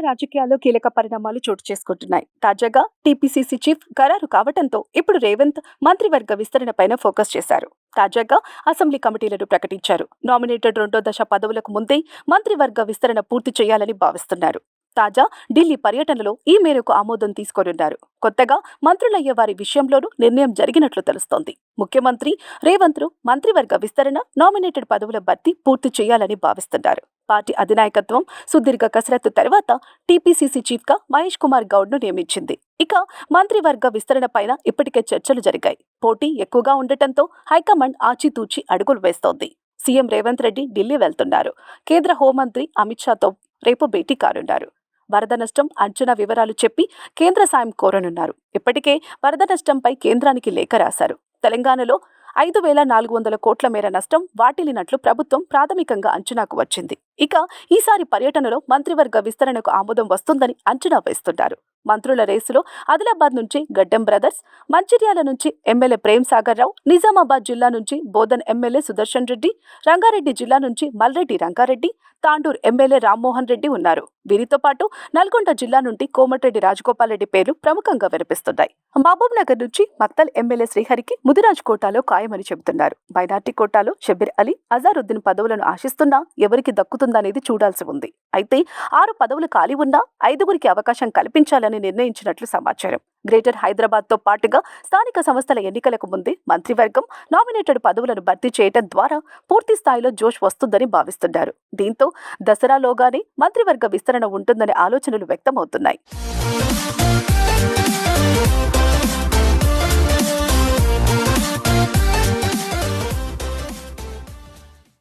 రాజకీయాల్లో కీలక పరిణామాలు చోటు చేసుకుంటున్నాయి. తాజాగా టీపీసీసీ చీఫ్ ఖరారు కావడంతో ఇప్పుడు రేవంత్ మంత్రివర్గ విస్తరణపైన ఫోకస్ చేశారు. తాజాగా అసెంబ్లీ కమిటీలను ప్రకటించారు. నామినేటెడ్ రెండో దశ పదవులకు ముందే మంత్రివర్గ విస్తరణ పూర్తి చేయాలని భావిస్తున్నారు. తాజా ఢిల్లీ పర్యటనలో ఈ మేరకు ఆమోదం తీసుకోనున్నారు. కొత్తగా మంత్రులయ్యే వారి విషయంలోనూ నిర్ణయం జరిగినట్లు తెలుస్తోంది. ముఖ్యమంత్రి రేవంత్ మంత్రివర్గ విస్తరణ నామినేటెడ్ పదవుల భర్తీ పూర్తి చేయాలని భావిస్తున్నారు. పార్టీ అధినాయకత్వం సుదీర్ఘ కసరత్తు తర్వాత టీపీసీసీ చీఫ్గా మహేష్ కుమార్ గౌడ్ను నియమించింది. ఇక మంత్రివర్గ విస్తరణ పైన ఇప్పటికే చర్చలు జరిగాయి. పోటీ ఎక్కువగా ఉండటంతో హైకమాండ్ ఆచితూచి అడుగులు వేస్తోంది. సీఎం రేవంత్ రెడ్డి ఢిల్లీ వెళ్తున్నారు. కేంద్ర హోంమంత్రి అమిత్ షాతో రేపు భేటీ కానున్నారు. వరద నష్టం అంచనా వివరాలు చెప్పి కేంద్ర సాయం కోరనున్నారు. ఇప్పటికే వరద నష్టంపై కేంద్రానికి లేఖ రాశారు. తెలంగాణలో ఐదు వేల నాలుగు వందల కోట్ల మేర నష్టం వాటిల్లినట్లు ప్రభుత్వం ప్రాథమికంగా అంచనాకు వచ్చింది. ఇక ఈసారి పర్యటనలో మంత్రివర్గ విస్తరణకు ఆమోదం వస్తుందని అంచనా వేస్తున్నారు. మంత్రుల రేసులో ఆదిలాబాద్ నుంచి గడ్డం బ్రదర్స్ మంచిర్యాల నుంచి ఎమ్మెల్యే ప్రేమ్ సాగర్ రావు నిజామాబాద్ జిల్లా నుంచి బోధన్ ఎమ్మెల్యే సుదర్శన్ రెడ్డి రంగారెడ్డి జిల్లా నుంచి మల్రెడ్డి రంగారెడ్డి తాండూర్ ఎమ్మెల్యే రామ్మోహన్ రెడ్డి ఉన్నారు. వీరితో పాటు నల్గొండ జిల్లా నుండి కోమటిరెడ్డి రాజగోపాల్ రెడ్డి పేర్లు ప్రముఖంగా వినిపిస్తున్నాయి. మహబూబ్ నగర్ నుంచి మక్తల్ ఎమ్మెల్యే శ్రీహరికి ముదిరాజ్ కోటాలో ఖాయమని చెబుతున్నారు. మైనార్టీ కోటాలో షబీర్ అలీ అజారుద్దీన్ పదవులను ఆశిస్తున్నా ఎవరికి దక్కుతుందనేది చూడాల్సి ఉంది. అయితే ఆరు పదవులు ఖాళీ ఉన్నా ఐదుగురికి అవకాశం కల్పించాలని నిర్ణయించినట్లు సమాచారం. గ్రేటర్ హైదరాబాద్తో పాటుగా స్థానిక సంస్థల ఎన్నికలకు ముందే మంత్రివర్గం నామినేటెడ్ పదవులను భర్తీ చేయడం ద్వారా పూర్తి స్థాయిలో జోష్ వస్తుందని భావిస్తున్నారు. దీంతో దసరాలోగానే మంత్రివర్గ విస్తరణ ఉంటుందనే ఆలోచనలు వ్యక్తమవుతున్నాయి.